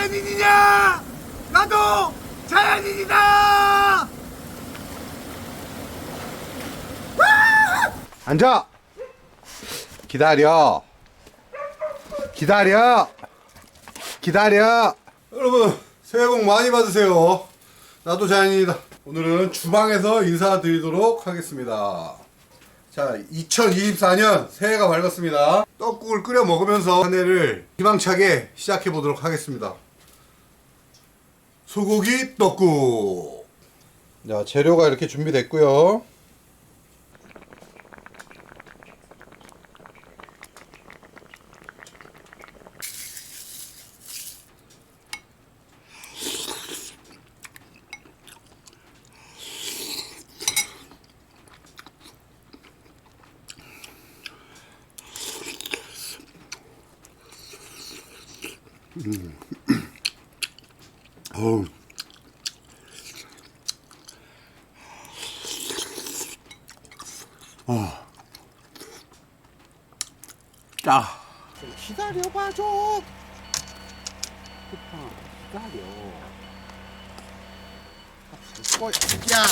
자연인이냐? 나도 자연인이다! 앉아! 기다려! 기다려! 기다려! 여러분, 새해 복 많이 받으세요. 나도 자연인이다. 오늘은 주방에서 인사드리도록 하겠습니다. 자, 2024년 새해가 밝았습니다. 떡국을 끓여 먹으면서 한 해를 희망차게 시작해 보도록 하겠습니다. 소고기 떡국. 자, 재료가 이렇게 준비됐고요. 어우. 어. 짜. 기다려봐 좀. 기다려. 어, 야.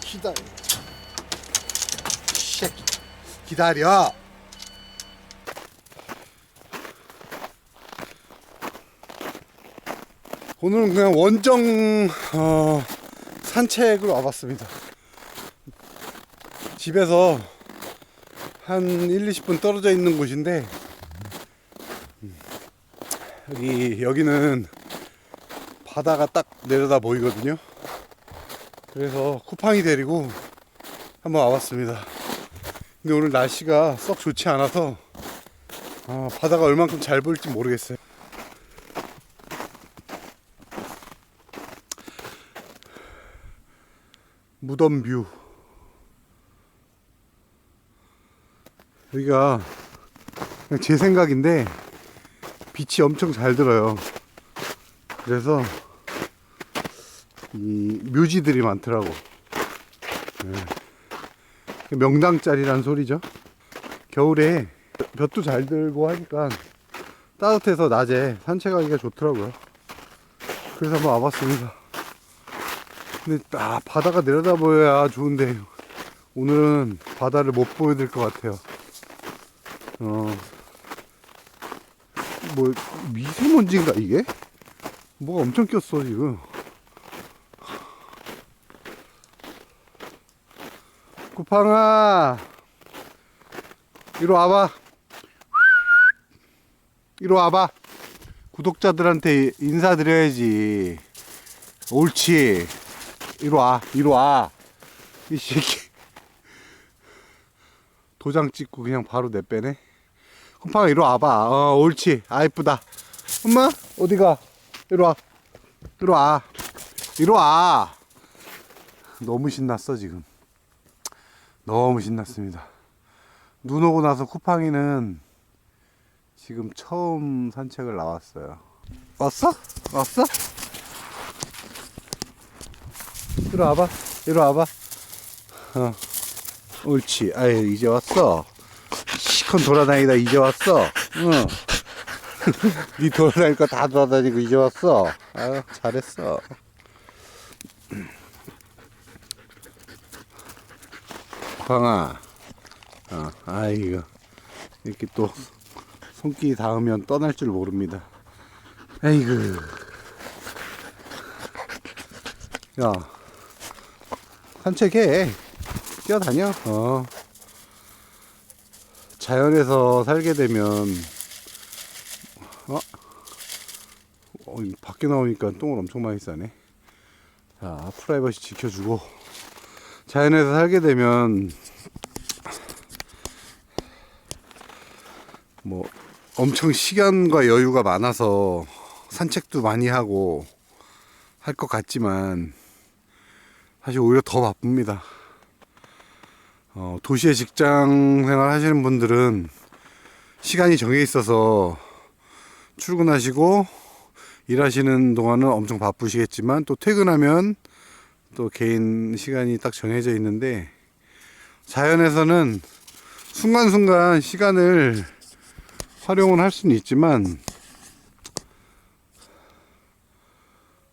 기다려. 새끼. 기다려. 오늘은 그냥 원정 어, 산책으로 와봤습니다. 집에서 한 1, 20분 떨어져 있는 곳인데 음, 여기 여기는 바다가 딱 내려다 보이거든요. 그래서 쿠팡이 데리고 한번 와봤습니다. 근데 오늘 날씨가 썩 좋지 않아서 아, 바다가 얼만큼 잘 보일지 모르겠어요. 무덤 뷰. 여기가 제 생각인데 빛이 엄청 잘 들어요. 그래서 이 묘지들이 많더라고. 네. 명당짜리란 소리죠. 겨울에 볕도 잘 들고 하니까 따뜻해서 낮에 산책하기가 좋더라고요. 그래서 한번 와봤습니다. 근데 아 바다가 내려다 보여야 좋은데 오늘은 바다를 못 보여드릴 것 같아요. 어, 뭐 미세먼지인가 이게? 뭐가 엄청 꼈어 지금. 쿠팡아, 이리 와봐. 이리 와봐. 구독자들한테 인사드려야지. 옳지. 이리 와, 이리 와. 이 새끼. 도장 찍고 그냥 바로 내빼네. 컴팡아, 이리 와봐. 어, 옳지. 아, 이쁘다. 엄마, 어디가? 이리 와. 이리 와. 이리 와. 너무 신났어, 지금. 너무 신났습니다. 눈 오고 나서 쿠팡이는 지금 처음 산책을 나왔어요. 왔어? 왔어? 이리 와봐. 이리 와봐. 어. 옳지. 아유, 이제 왔어. 시컨 돌아다니다 이제 왔어. 응. 니 돌아다닐 거 다 돌아다니고 이제 왔어. 아유, 잘했어. 방아. 어, 아이고. 이렇게 또 손길이 닿으면 떠날 줄 모릅니다. 아이고. 야, 산책해. 뛰어다녀. 어. 자연에서 살게 되면, 어? 어, 이 밖에 나오니까 똥을 엄청 많이 싸네. 자, 프라이버시 지켜주고. 자연에서 살게 되면, 뭐, 엄청 시간과 여유가 많아서 산책도 많이 하고 할 것 같지만, 사실 오히려 더 바쁩니다. 어, 도시에 직장 생활 하시는 분들은 시간이 정해 있어서 출근하시고 일하시는 동안은 엄청 바쁘시겠지만 또 퇴근하면 또 개인 시간이 딱 정해져 있는데 자연에서는 순간순간 시간을 활용은 할 수는 있지만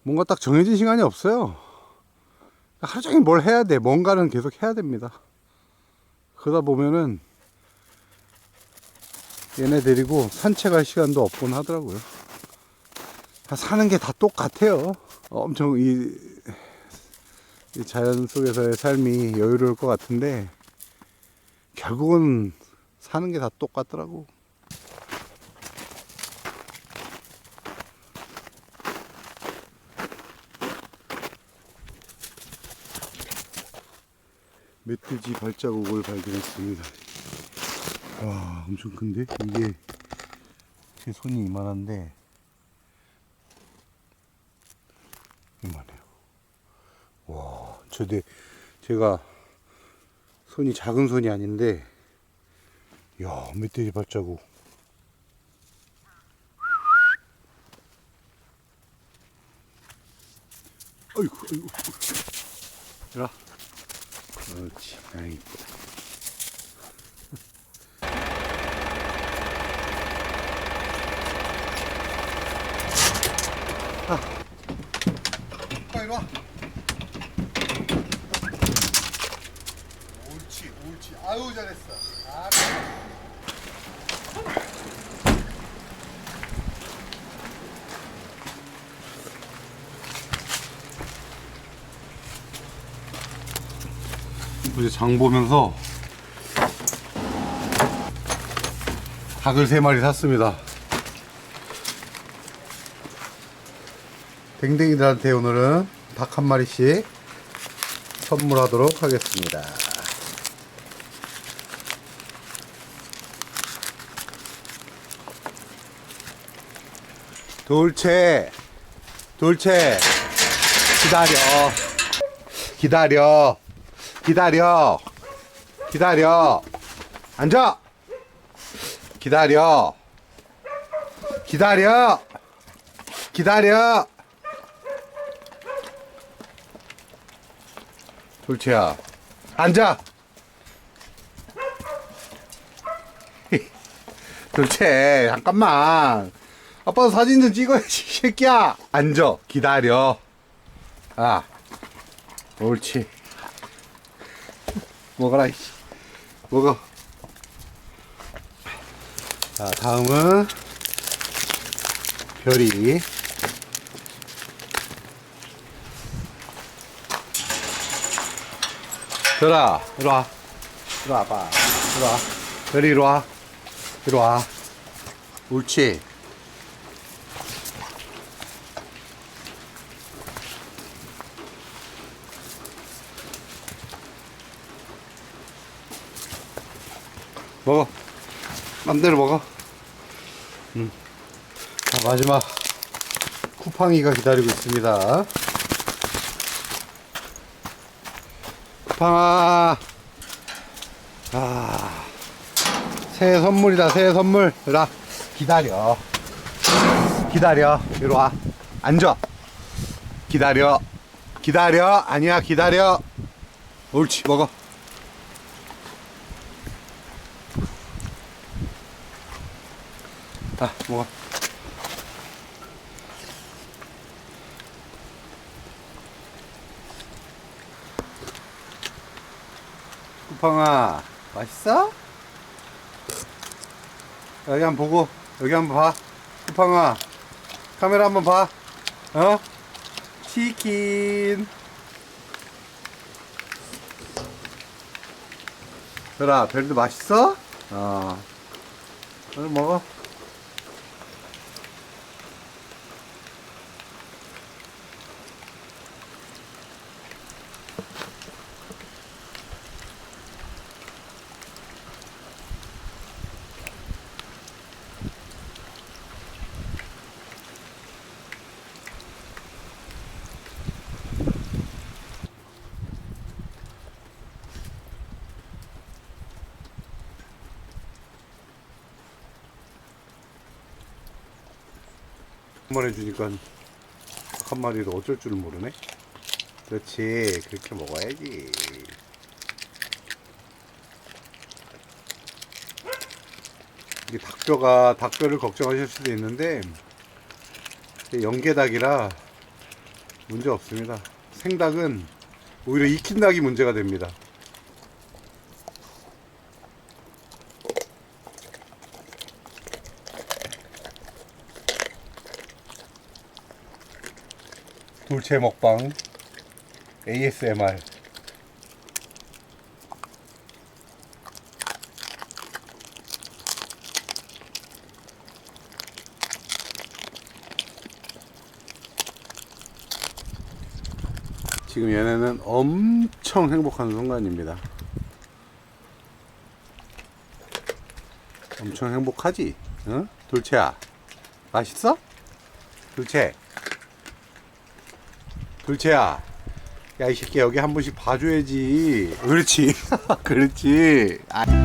뭔가 딱 정해진 시간이 없어요. 하루 종일 뭘 해야 돼. 뭔가는 계속 해야 됩니다. 그러다 보면은 얘네 데리고 산책할 시간도 없곤 하더라고요. 다 사는 게 다 똑같아요. 엄청 이, 이 자연 속에서의 삶이 여유로울 것 같은데 결국은 사는 게 다 똑같더라고. 멧돼지 발자국을 발견했습니다. 와, 엄청 큰데? 이게 제 손이 이만한데 이만해요. 와, 저데 제가 손이 작은 손이 아닌데 야, 멧돼지 발자국. 아이고, 아이고. 이라. 그렇지. 아, 이쁘다. 이리 와. 옳지, 옳지. 아유, 잘했어. 아, 어제 장 보면서 닭을 세 마리 샀습니다. 댕댕이들한테 오늘은 닭 한 마리씩 선물하도록 하겠습니다. 돌체, 돌체, 기다려, 기다려. 기다려. 기다려. 앉아. 기다려. 기다려. 기다려. 돌체야. 앉아. 돌체, 잠깐만. 아빠 사진 좀 찍어야지, 이 새끼야. 앉아. 기다려. 아. 옳지. 먹어라 이씨. 먹어. 자 다음은 별이. 별아 이리 와. 이리 와 봐. 이리 와. 별이 이리 와. 이리 와. 옳지 먹어. 맘대로 먹어. 음. 자, 마지막 쿠팡이가 기다리고 있습니다. 쿠팡아. 아. 새해 선물이다, 새해 선물. 이라. 기다려. 기다려. 이리 와. 앉아. 기다려. 기다려. 아니야, 기다려. 옳지, 먹어. 아, 먹어. 쿠팡아, 맛있어? 여기 한번 보고, 여기 한번 봐. 쿠팡아, 카메라 한번 봐. 어? 치킨. 별아, 별도 맛있어? 어. 오늘 먹어. 번 해주니까 한 마리도 어쩔 줄을 모르네. 그렇지, 그렇게 먹어야지. 이게 닭뼈가 닭뼈를 걱정하실 수도 있는데 연계닭이라 문제 없습니다. 생닭은 오히려 익힌 닭이 문제가 됩니다. 돌체 먹방 ASMR 지금 얘네는 엄청 행복한 순간입니다. 엄청 행복하지? 응? 돌체야. 맛있어? 돌체. 돌체야. 야, 이 새끼 여기 한 번씩 봐줘야지. 그렇지. 그렇지. 아.